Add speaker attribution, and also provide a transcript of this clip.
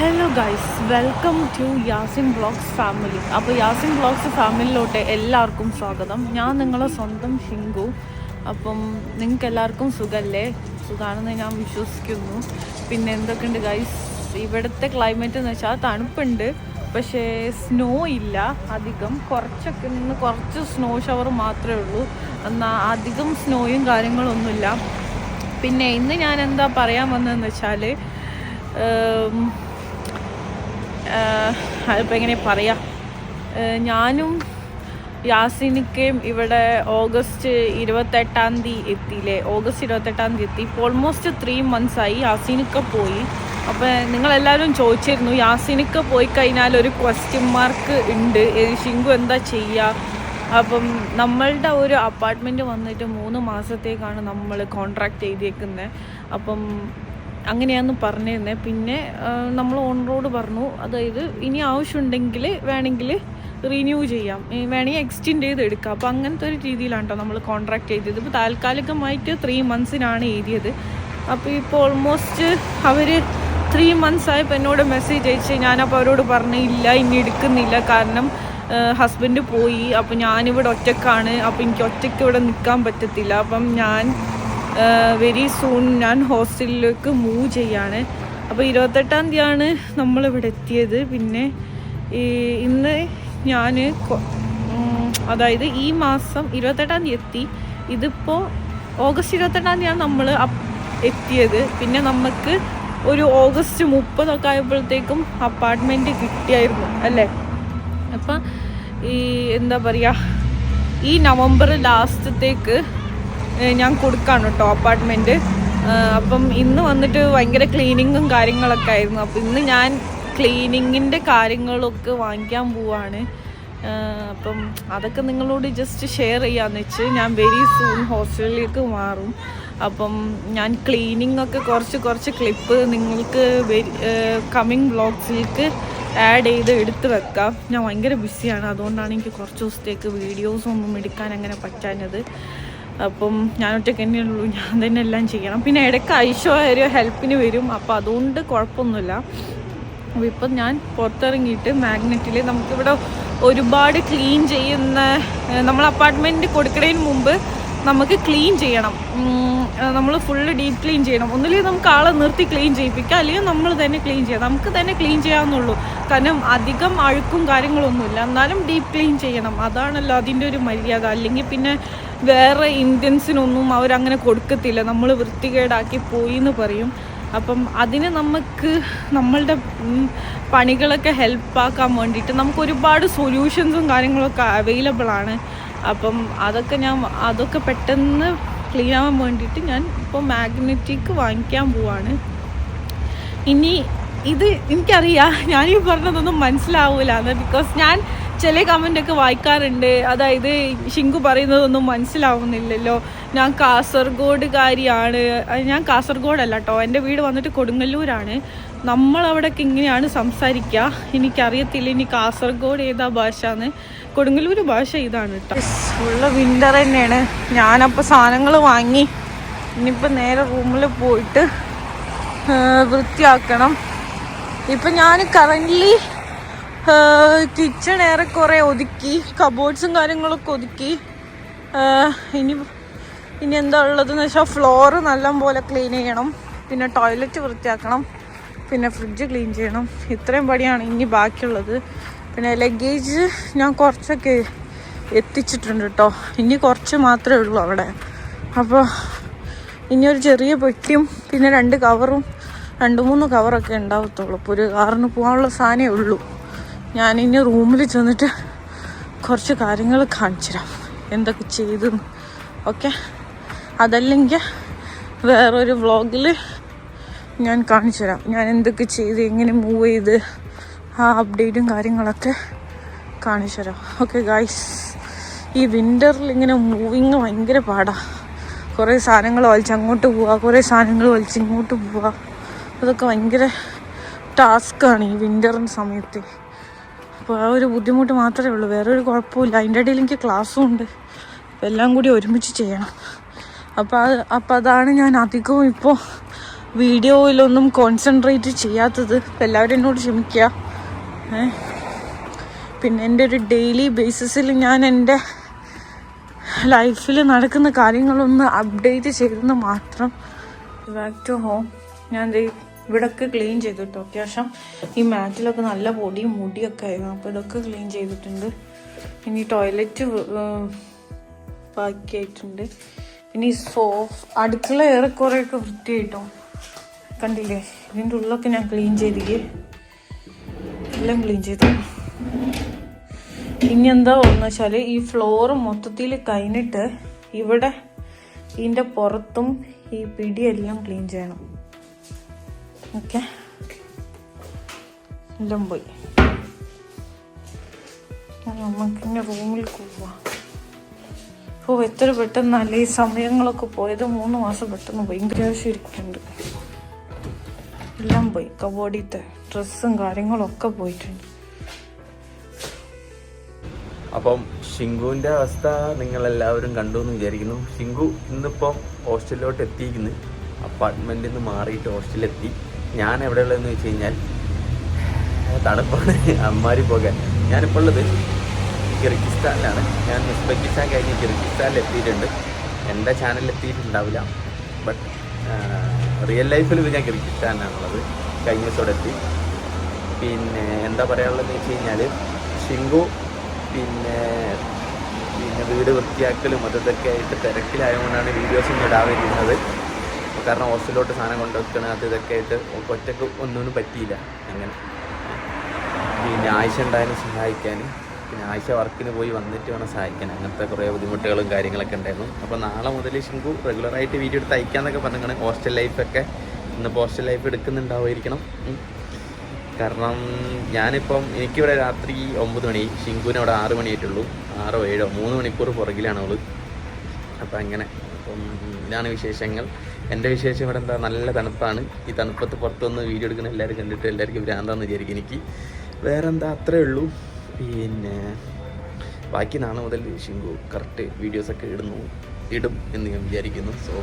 Speaker 1: Hello guys welcome to Yasin blogs family അപ്പോൾ Yasin blogs ഫാമിലിയിലോട്ട് എല്ലാവർക്കും സ്വാഗതം. ഞാൻ നിങ്ങളെ സ്വന്തം ഷിങ്കു. അപ്പം നിങ്ങൾക്ക് എല്ലാവർക്കും സുഖമല്ലേ സുഖമാണെന്ന് ഞാൻ വിശ്വസിക്കുന്നു. പിന്നെ എന്തൊക്കെയുണ്ട് ഗൈസ് ഇവിടുത്തെ ക്ലൈമറ്റ് എന്ന് വെച്ചാൽ തണുപ്പുണ്ട്. പക്ഷേ സ്നോ ഇല്ല അധികം. കുറച്ചൊക്കെ നിന്ന് കുറച്ച് സ്നോ ഷവർ മാത്രമേ ഉള്ളൂ. എന്നാൽ അധികം സ്നോയും കാര്യങ്ങളൊന്നുമില്ല. പിന്നെ ഇന്ന് ഞാൻ എന്താ പറയാൻ വന്നതെന്ന് വെച്ചാൽ അതിപ്പോൾ എങ്ങനെ പറയാം? ഞാനും യാസിനിക്കയും ഇവിടെ ഓഗസ്റ്റ് ഇരുപത്തെട്ടാം തീയതി എത്തിയില്ലേ? ഓഗസ്റ്റ് ഇരുപത്തെട്ടാം തീയതി എത്തി. ഇപ്പോൾ ഓൾമോസ്റ്റ് ത്രീ മന്ത്സ് ആയി യാസിനിക്ക പോയി. അപ്പോൾ നിങ്ങളെല്ലാവരും ചോദിച്ചിരുന്നു യാസിനിക്ക പോയി കഴിഞ്ഞാൽ ഒരു ക്വസ്റ്റ്യൻ മാർക്ക് ഉണ്ട്. ഷിങ്കു എന്താ ചെയ്യുക അപ്പം നമ്മളുടെ ഒരു അപ്പാർട്ട്മെന്റ് വന്നിട്ട് മൂന്ന് മാസത്തേക്കാണ് നമ്മൾ കോൺട്രാക്ട് ചെയ്തേക്കുന്നത് അപ്പം അങ്ങനെയാന്ന് പറഞ്ഞിരുന്നത് പിന്നെ നമ്മൾ ഓൺ റോഡ് പറഞ്ഞു അതായത് ഇനി ആവശ്യമുണ്ടെങ്കിൽ വേണമെങ്കിൽ റിന്യൂ ചെയ്യാം. വേണമെങ്കിൽ എക്സ്റ്റെൻഡ് ചെയ്ത് എടുക്കാം. അപ്പോൾ അങ്ങനത്തെ ഒരു രീതിയിലാണ് കേട്ടോ നമ്മൾ കോൺട്രാക്ട് ചെയ്തത് ഇപ്പോൾ താൽക്കാലികമായിട്ട് ത്രീ മന്ത്സിനാണ് എഴുതിയത്. അപ്പോൾ ഇപ്പോൾ ഓൾമോസ്റ്റ് അവർ ത്രീ മന്ത്സ് ആയപ്പോൾ എന്നോട് മെസ്സേജ് അയച്ച് ഞാനപ്പോൾ അവരോട് പറഞ്ഞു ഇല്ല ഇനി എടുക്കുന്നില്ല. കാരണം ഹസ്ബൻഡ് പോയി. അപ്പോൾ ഞാനിവിടെ ഒറ്റക്കാണ്. അപ്പോൾ എനിക്ക് ഒറ്റയ്ക്ക് ഇവിടെ നിൽക്കാൻ പറ്റത്തില്ല. അപ്പം ഞാൻ വെരി സൂൺ ഞാൻ ഹോസ്റ്റലിലേക്ക് മൂവ് ചെയ്യാണ്. അപ്പോൾ ഇരുപത്തെട്ടാം തീയതിയാണ് നമ്മളിവിടെ എത്തിയത്. പിന്നെ ഈ ഇന്ന് ഞാൻ അതായത് ഈ മാസം ഇരുപത്തെട്ടാം തീയതി എത്തി. ഇതിപ്പോൾ ഓഗസ്റ്റ് ഇരുപത്തെട്ടാം തീയതിയാണ് നമ്മൾ എത്തിയത്. പിന്നെ നമുക്ക് ഒരു ഓഗസ്റ്റ് മുപ്പതൊക്കെ ആയപ്പോഴത്തേക്കും അപ്പാർട്ട്മെന്റ് കിട്ടിയായിരുന്നു അല്ലേ? അപ്പം ഈ എന്താ പറയുക ഈ നവംബർ ലാസ്റ്റത്തേക്ക് ഞാൻ കൊടുക്കാണ് കേട്ടോ അപ്പാർട്ട്മെന്റ് അപ്പം ഇന്ന് വന്നിട്ട് ഭയങ്കര ക്ലീനിങ്ങും കാര്യങ്ങളൊക്കെ ആയിരുന്നു. അപ്പം ഇന്ന് ഞാൻ ക്ലീനിങ്ങിന്റെ കാര്യങ്ങളൊക്കെ വാങ്ങിക്കാൻ പോവാണ്. അപ്പം അതൊക്കെ നിങ്ങളോട് ജസ്റ്റ് ഷെയർ ചെയ്യാന്ന് വെച്ച് ഞാൻ വെരി സൂൺ ഹോസ്റ്റലിലേക്ക് മാറും. അപ്പം ഞാൻ ക്ലീനിങ് ഒക്കെ കുറച്ച് കുറച്ച് ക്ലിപ്പ് നിങ്ങൾക്ക് കമ്മിങ് വ്ളോഗ്സിലേക്ക് ആഡ് ചെയ്ത് എടുത്ത് വെക്കാം. ഞാൻ ഭയങ്കര ബിസിയാണ് അതുകൊണ്ടാണ് എനിക്ക് കുറച്ച് ദിവസത്തേക്ക് വീഡിയോസ് ഒന്നും എടുക്കാൻ അങ്ങനെ പറ്റാഞ്ഞത്. അപ്പം ഞാൻ ഒറ്റയ്ക്ക് തന്നെ ഉള്ളൂ. ഞാൻ തന്നെ എല്ലാം ചെയ്യണം. പിന്നെ ഇടയ്ക്ക് ഐശോ ഹെൽപ്പിന് വരും. അപ്പോൾ അതുകൊണ്ട് കുഴപ്പമൊന്നുമില്ല. അപ്പോൾ ഇപ്പം ഞാൻ പുറത്തിറങ്ങിയിട്ട് മാഗ്നറ്റിൽ നമുക്കിവിടെ ഒരുപാട് ക്ലീൻ ചെയ്യുന്ന നമ്മൾ അപ്പാർട്ട്മെന്റ് കൊടുക്കുന്നതിന് മുമ്പ് നമുക്ക് ക്ലീൻ ചെയ്യണം. നമ്മൾ ഫുള്ള് ഡീപ്പ് ക്ലീൻ ചെയ്യണം. ഒന്നുമില്ലെങ്കിൽ നമുക്ക് ആളെ നിർത്തി ക്ലീൻ ചെയ്യിപ്പിക്കാം. അല്ലെങ്കിൽ നമ്മൾ തന്നെ ക്ലീൻ ചെയ്യാം. നമുക്ക് തന്നെ ക്ലീൻ ചെയ്യാവുന്നുള്ളൂ. കാരണം അധികം അഴുക്കും കാര്യങ്ങളൊന്നുമില്ല. എന്നാലും ഡീപ്പ് ക്ലീൻ ചെയ്യണം. അതാണല്ലോ അതിന്റെ ഒരു മര്യാദ. അല്ലെങ്കിൽ പിന്നെ വേറെ ഇന്ത്യൻസിനൊന്നും അവരങ്ങനെ കൊടുക്കത്തില്ല. നമ്മൾ വൃത്തികേടാക്കി പോയി എന്ന് പറയും. അപ്പം അതിന് നമുക്ക് നമ്മളുടെ പണികളൊക്കെ ഹെൽപ്പാക്കാൻ വേണ്ടിയിട്ട് നമുക്ക് ഒരുപാട് സൊല്യൂഷൻസും കാര്യങ്ങളൊക്കെ അവൈലബിൾ ആണ് അപ്പം അതൊക്കെ ഞാൻ അതൊക്കെ പെട്ടെന്ന് ക്ലീൻ ആവാൻ വേണ്ടിയിട്ട് ഞാൻ ഇപ്പോൾ മാഗ്നറ്റിക് വാങ്ങിക്കാൻ പോവാണ്. ഇനി ഇത് എനിക്കറിയാം. ഞാനീ പറഞ്ഞതൊന്നും മനസ്സിലാവൂലെന്ന് ബിക്കോസ് ഞാൻ ചില കമന്റ് ഒക്കെ വായിക്കാറുണ്ട്. അതായത് ഷിങ്കു പറയുന്നതൊന്നും മനസ്സിലാവുന്നില്ലല്ലോ. ഞാൻ കാസർഗോഡുകാരിയാണ്. ഞാൻ കാസർഗോഡല്ല കേട്ടോ എന്റെ വീട് വന്നിട്ട് കൊടുങ്ങല്ലൂരാണ്. നമ്മളവിടെയൊക്കെ ഇങ്ങനെയാണ് സംസാരിക്കുക എനിക്കറിയത്തില്ല ഇനി കാസർഗോഡ് ഏതാ ഭാഷ എന്ന് കൊടുങ്ങല്ലൂർ ഭാഷ ഇതാണ് കേട്ടോ ഉള്ള വിന്റർ തന്നെയാണ്. ഞാനപ്പോൾ സാധനങ്ങൾ വാങ്ങി. ഇനിയിപ്പോൾ നേരെ റൂമിൽ പോയിട്ട് വൃത്തിയാക്കണം. ഇപ്പം ഞാൻ കറന്റ്ലി കിച്ചൺ ഏറെക്കുറെ ഒതുക്കി കബോർഡ്സും കാര്യങ്ങളൊക്കെ ഒതുക്കി. ഇനി ഇനി എന്താ ഉള്ളതെന്ന് വെച്ചാൽ ഫ്ലോറ് നല്ലപോലെ ക്ലീൻ ചെയ്യണം. പിന്നെ ടോയ്ലറ്റ് വൃത്തിയാക്കണം. പിന്നെ ഫ്രിഡ്ജ് ക്ലീൻ ചെയ്യണം. ഇത്രയും പടിയാണ് ഇനി ബാക്കിയുള്ളത്. പിന്നെ ലഗേജ് ഞാൻ കുറച്ചൊക്കെ എത്തിച്ചിട്ടുണ്ട് കേട്ടോ ഇനി കുറച്ച് മാത്രമേ ഉള്ളൂ അവിടെ. അപ്പോൾ ഇനി ഒരു ചെറിയ പെട്ടിയും പിന്നെ രണ്ട് കവറും രണ്ട് മൂന്ന് കവറൊക്കെ ഉണ്ടാവത്തുള്ളൂ. അപ്പോൾ ഒരു കാറിന് പോകാനുള്ള സാധനമേ ഉള്ളൂ. ഞാൻ ഇനി റൂമിൽ ചെന്നിട്ട് കുറച്ച് കാര്യങ്ങൾ കാണിച്ചു തരാം എന്തൊക്കെ ചെയ്തു ഓക്കെ? അതല്ലെങ്കിൽ വേറൊരു വ്ളോഗിൽ ഞാൻ കാണിച്ചു തരാം ഞാൻ എന്തൊക്കെ ചെയ്ത് എങ്ങനെ മൂവ് ചെയ്ത് ആ അപ്ഡേറ്റും കാര്യങ്ങളൊക്കെ കാണിച്ചു തരാം ഓക്കെ ഗായ്സ് ഈ വിന്ററിൽ ഇങ്ങനെ മൂവിങ് ഭയങ്കര പാടാണ് കുറേ സാധനങ്ങൾ വലിച്ച് അങ്ങോട്ട് പോവുക കുറേ സാധനങ്ങൾ വലിച്ച് ഇങ്ങോട്ട് പോവുക അതൊക്കെ ഭയങ്കര ടാസ്ക്കാണ് ഈ വിന്ററിന്റെ സമയത്ത്. അപ്പോൾ ആ ഒരു ബുദ്ധിമുട്ട് മാത്രമേ ഉള്ളൂ. വേറെ ഒരു കുഴപ്പമില്ല അതിന്റെ ഇടയിൽ എനിക്ക് ക്ലാസ്സും ഉണ്ട്. എല്ലാം കൂടി ഒരുമിച്ച് ചെയ്യണം. അപ്പോൾ അത് അപ്പോൾ അതാണ് ഞാൻ അധികവും ഇപ്പോൾ വീഡിയോയിലൊന്നും കോൺസെൻട്രേറ്റ് ചെയ്യാത്തത്. എല്ലാവരും എന്നോട് ക്ഷമിക്കുക. പിന്നെ എന്റെ ഒരു ഡെയിലി ബേസിസിൽ ഞാൻ എന്റെ ലൈഫിൽ നടക്കുന്ന കാര്യങ്ങളൊന്ന് അപ്ഡേറ്റ് ചെയ്തെന്ന് മാത്രം ബാക്ക് ടു ഹോം ഞാൻ ഇവിടൊക്കെ ക്ലീൻ ചെയ്തു കേട്ടോ അത്യാവശ്യം ഈ മാറ്റിലൊക്കെ നല്ല പൊടിയും മുടിയൊക്കെ ആയിരുന്നു. അപ്പോൾ ഇതൊക്കെ ക്ലീൻ ചെയ്തിട്ടുണ്ട്. ഇനി ടോയ്ലറ്റ് ബാക്കിയായിട്ടുണ്ട്. ഈ സോഫ് അടുക്കള ഏറെക്കുറെയൊക്കെ വൃത്തിയായിട്ടോ. കണ്ടില്ലേ? ഇതിന്റെ ഉള്ളൊക്കെ ഞാൻ ക്ലീൻ ചെയ്തില്ലേ എല്ലാം ക്ലീൻ ചെയ്തു. ഇനി എന്താ പറഞ്ഞു വെച്ചാൽ ഈ ഫ്ലോർ മൊത്തത്തിൽ കഴിഞ്ഞിട്ട് ഇവിടെ ഇതിന്റെ പുറത്തും ഈ പിടിയെല്ലാം ക്ലീൻ ചെയ്യണം. ഓക്കെ. എല്ലാം പോയി. നമുക്കിങ്ങനെ റൂമിൽ പോവാം. ഓ എത്ര പെട്ടെന്നല്ല ഈ സമയങ്ങളൊക്കെ പോയത്? മൂന്ന് മാസം പെട്ടെന്ന് ഭയങ്കര ആവശ്യം ഇരിക്കുന്നുണ്ട് എല്ലാം പോയി. കബോഡിത്തെ ഡ്രസ്സും കാര്യങ്ങളൊക്കെ പോയിട്ടുണ്ട്.
Speaker 2: അപ്പം ഷിങ്കുവിന്റെ അവസ്ഥ നിങ്ങൾ എല്ലാവരും കണ്ടു എന്ന് വിചാരിക്കുന്നു. ഷിങ്കു ഇന്നിപ്പം ഹോസ്റ്റലിലോട്ട് എത്തിയിരിക്കുന്നു. അപ്പാർട്ട്മെന്റിൽ നിന്ന് മാറിയിട്ട് ഹോസ്റ്റലിലെത്തി. ഞാൻ എവിടെയുള്ളതെന്ന് വെച്ച് കഴിഞ്ഞാൽ തണുപ്പാണ്. അമ്മാരി പോകാൻ. ഞാനിപ്പോൾ ഉള്ളത് കിർഗിസ്ഥാനിലാണ്. ഞാൻ ഉസ്ബെക്കിസ്ഥാൻ കഴിഞ്ഞ് കിർഗിസ്ഥാനിൽ എത്തിയിട്ടുണ്ട്. എന്റെ ചാനലിൽ എത്തിയിട്ടുണ്ടാവില്ല. ബട്ട് റിയൽ ലൈഫിൽ ഞാൻ കിർഗിസ്ഥാനിലാണുള്ളത്. കഴിഞ്ഞ ദിവസത്തോടെ എത്തി. പിന്നെ എന്താ പറയാനുള്ളതെന്ന് വെച്ച് കഴിഞ്ഞാൽ ഷിങ്കു പിന്നെ പിന്നെ വീട് വൃത്തിയാക്കലും അതൊക്കെ ആയിട്ട് തിരക്കിലായതുകൊണ്ടാണ് വീഡിയോസ് ഒന്നും കാരണം ഹോസ്റ്റലിലോട്ട് സാധനം കൊണ്ടുവെക്കണം അത് ഇതൊക്കെ ആയിട്ട് ഒറ്റയ്ക്ക് ഒന്നിനും പറ്റിയില്ല. അങ്ങനെ. പിന്നെ ആഴ്ച ഉണ്ടായാലും സഹായിക്കാൻ പിന്നെ ആഴ്ച വർക്കിന് പോയി വന്നിട്ട് വേണം സഹായിക്കാൻ. അങ്ങനത്തെ കുറേ ബുദ്ധിമുട്ടുകളും കാര്യങ്ങളൊക്കെ ഉണ്ടായിരുന്നു. അപ്പോൾ നാളെ മുതൽ ശിങ്കു റെഗുലറായിട്ട് വീഡിയോ എടുത്ത് അയക്കാന്നൊക്കെ പറഞ്ഞാണ് ഹോസ്റ്റൽ ലൈഫൊക്കെ ഇന്നിപ്പോൾ ഹോസ്റ്റൽ ലൈഫ് എടുക്കുന്നുണ്ടാവുമായിരിക്കണം. കാരണം ഞാനിപ്പം എനിക്കിവിടെ രാത്രി ഒമ്പത് മണി ഷിങ്കുവിന് അവിടെ ആറ് മണിയായിട്ടുള്ളൂ. ആറോ ഏഴോ മൂന്ന് മണിക്കൂർ പുറകിലാണ് അവൾ. അപ്പം അങ്ങനെ. അപ്പം ഇതാണ് വിശേഷങ്ങൾ. എന്റെ വിശേഷം ഇവിടെ എന്താ? നല്ല തണുപ്പാണ്. ഈ തണുപ്പത്ത് പുറത്തുനിന്ന് വീഡിയോ എടുക്കുന്ന എല്ലാവരും കണ്ടിട്ട് എല്ലാവർക്കും ഭ്രാന്താന്ന് വിചാരിക്കും എനിക്ക്. വേറെ എന്താ അത്രേ ഉള്ളൂ. പിന്നെ ബാക്കി നാളെ മുതൽ ഷിങ്കു കറക്റ്റ് വീഡിയോസൊക്കെ ഇടുന്നു. ഇടും എന്ന് ഞാൻ വിചാരിക്കുന്നു. സോ